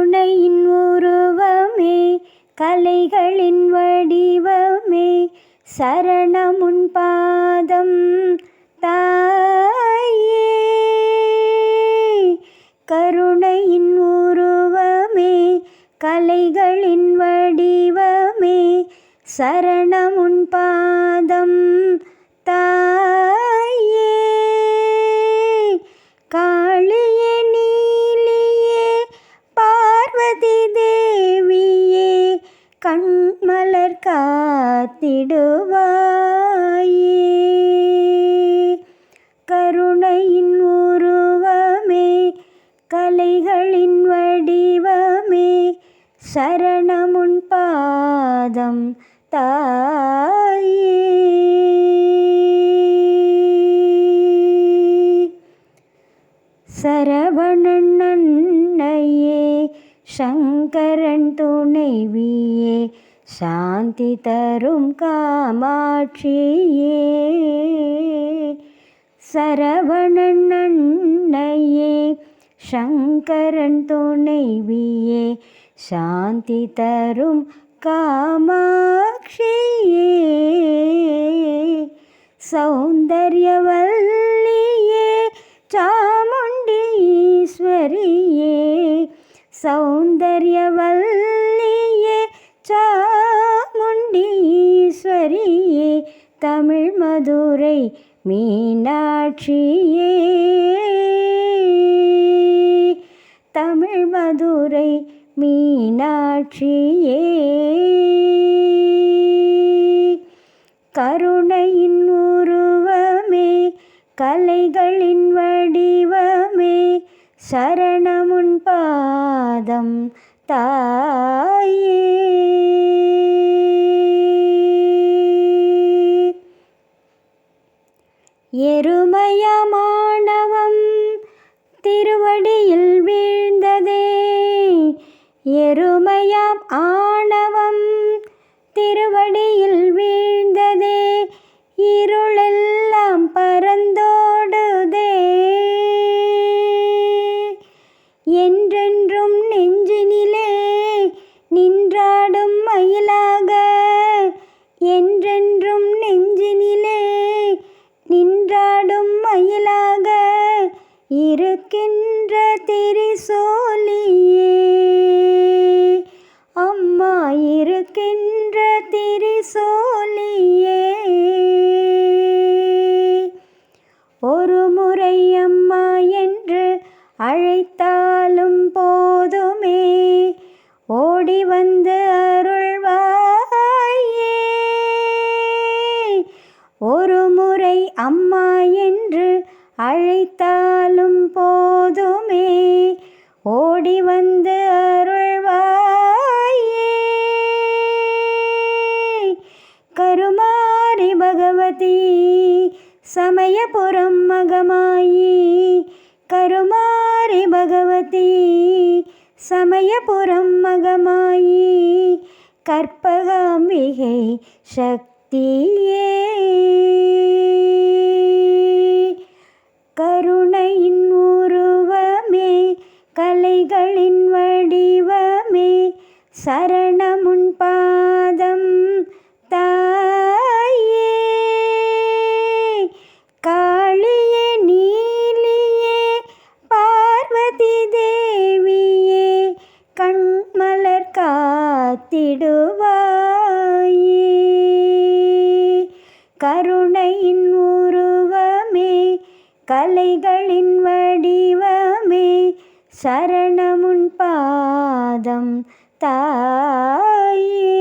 கருணையின் உருவமே கலைகளின் வடிவமே சரணமுன் பாதம் தாயே. கருணையின் உருவமே கலைகளின் வடிவமே சரணமுன் பாதம் கண்மலர் காத்திடுவாயே. கருணையின் உருவமே கலைகளின் வடிவமே சரணமுன் பாதம் தாயே. சரவணன் சங்கரன் துணைவியே சாந்தி தரும் காமாட்சியே. சரவணன் அன்னையே சங்கரன் துணைவியே சாந்தி தரும் காமாட்சியே. சௌந்தர்யவல்ல சௌந்தர்யவல்லியே சாமுண்டீஸ்வரியே தமிழ் மதுரை மீனாட்சியே. தமிழ் மதுரை மீனாட்சியே. கருணையின் உருவமே கலைகளின் சரணமுன் பாதம் தாயே. எருமயமானவம் திருவடியில் வீழ்ந்ததே. எருமயம் ஆணவம் திருவடியில் வீ என்றென்றும் நெஞ்சினிலே நின்றாடும் மயிலாக. என்றென்றும் நெஞ்சினிலே நின்றாடும் மயிலாக. இருக்கின்ற ஓடி வந்து அருள்வாயே. ஒரு முறை அம்மா என்று அழைத்தாலும் போதுமே. ஓடி வந்து அருள்வாயே. கருமாரி பகவதி சமயபுரம் மகமாயி கரு சமயபுரம் மகமாயி கற்பகாம்பிகை சக்தியே. கருணையின் உருவமே கலைகளின் வடிவமே சரணம் காத்திடுவாயே கருணையின் உருவமே கலைகளின் வடிவமே சரணமுன் பாதம் தாயே.